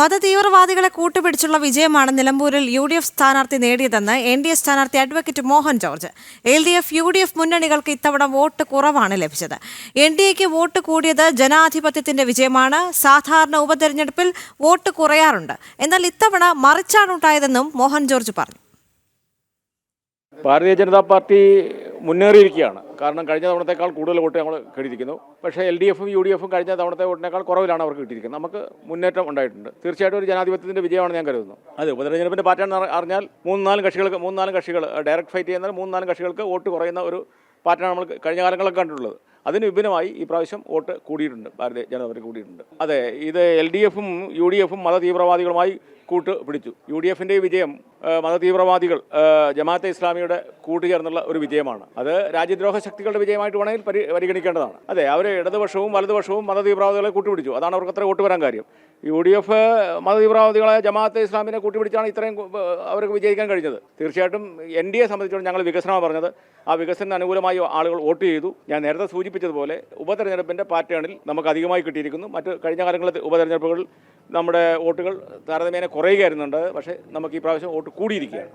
മതതീവ്രവാദികളെ കൂട്ടുപിടിച്ചുള്ള വിജയമാണ് നിലമ്പൂരിൽ U D F സ്ഥാനാർത്ഥി നേടിയതെന്ന് എൻ ഡി എ സ്ഥാനാർത്ഥി advocate Mohan George. L D F U D F മുന്നണികൾക്ക് ഇത്തവണ വോട്ട് കുറവാണ് ലഭിച്ചത്. എൻ ഡി എക്ക് വോട്ട് കൂടിയത് ജനാധിപത്യത്തിന്റെ വിജയമാണ്. സാധാരണ ഉപതെരഞ്ഞെടുപ്പിൽ വോട്ട് കുറയാറുണ്ട്. എന്നാൽ ഇത്തവണ മറിച്ചാണ് ഉണ്ടായതെന്നും മോഹൻ ജോർജ് പറഞ്ഞു. ഭാരതീയ ജനതാ പാർട്ടി മുന്നേറിയിരിക്കുകയാണ്. കാരണം കഴിഞ്ഞ തവണത്തേക്കാൾ കൂടുതൽ വോട്ട് ഞങ്ങൾ കിട്ടിയിരിക്കുന്നു പക്ഷേ എൽ ഡി എഫും യു ഡി എഫും കഴിഞ്ഞ തവണത്തെ വോട്ടിനേക്കാൾ കുറവിലാണ് അവർക്ക് കിട്ടിയിരിക്കുന്നത്. നമുക്ക് മുന്നേറ്റം ഉണ്ടായിട്ടുണ്ട്. തീർച്ചയായിട്ടും ഒരു ജനാധിപത്യത്തിന്റെ വിജയമാണ് ഞാൻ കരുതുന്നു. അതെ ഉപതെരഞ്ഞെടുപ്പിന്റെ പാറ്റേൺ അറിഞ്ഞാൽ മൂന്നാലും കക്ഷികൾക്ക് മൂന്നാലും കക്ഷികൾ ഡയറക്റ്റ് ഫൈറ്റ് ചെയ്യുന്ന മൂന്നാലും കക്ഷികൾക്ക് വോട്ട് കുറയുന്ന ഒരു പാറ്റേൺ നമ്മൾ കഴിഞ്ഞ കാലങ്ങളൊക്കെ കണ്ടിട്ടുള്ളത്. അതിന് വിഭിന്നമായി ഈ പ്രാവശ്യം വോട്ട് കൂടിയിട്ടുണ്ട് ഭാരതീയ ജനതാ പാർട്ടി കൂടിയിട്ടുണ്ട്. അതെ ഇത് എൽ ഡി എഫും യു ഡി എഫും മതതീവ്രവാദികളുമായി കൂട്ട് പിടിച്ചു യു ഡി എഫിന്റെ വിജയം മതതീവ്രവാദികൾ ജമാഅത്തെ ഇസ്ലാമിയുടെ കൂട്ടുചേർന്നുള്ള ഒരു വിജയമാണ്. അത് രാജ്യദ്രോഹ ശക്തികളുടെ വിജയമായിട്ട് വേണമെങ്കിൽ പരി പരിഗണിക്കേണ്ടതാണ്. അതെ അവർ ഇടതുപക്ഷവും വലതുപക്ഷവും മതതീവ്രവാദികളെ കൂട്ടുപിടിച്ചു. അതാണ് അവർക്ക് അത്ര വോട്ട് വരാൻ കാര്യം. യു ഡി എഫ് മതതീവ്രവാദികളെ ജമാഅത്തെ ഇസ്ലാമിനെ കൂട്ടിപ്പിടിച്ചാണ് ഇത്രയും അവർക്ക് വിജയിക്കാൻ കഴിഞ്ഞത്. തീർച്ചയായിട്ടും എൻ ഡി എ സംബന്ധിച്ചിടത്തോളം ഞങ്ങൾ വികസനമാണ് പറഞ്ഞത്. ആ വികസനത്തിന് അനുകൂലമായി ആളുകൾ വോട്ട് ചെയ്തു. ഞാൻ നേരത്തെ സൂചിപ്പിച്ചതുപോലെ ഉപതെരഞ്ഞെടുപ്പിന്റെ പാറ്റേണിൽ നമുക്ക് അധികമായി കിട്ടിയിരിക്കുന്നു. മറ്റ് കഴിഞ്ഞ കാലങ്ങളിലെ ഉപതെരഞ്ഞെടുപ്പുകളിൽ നമ്മുടെ വോട്ടുകൾ താരതമ്യേന കുറയുകയായിരുന്നുണ്ട്. പക്ഷേ നമുക്ക് ഈ പ്രാവശ്യം വോട്ട് കൂടിയിരിക്കുകയാണ്.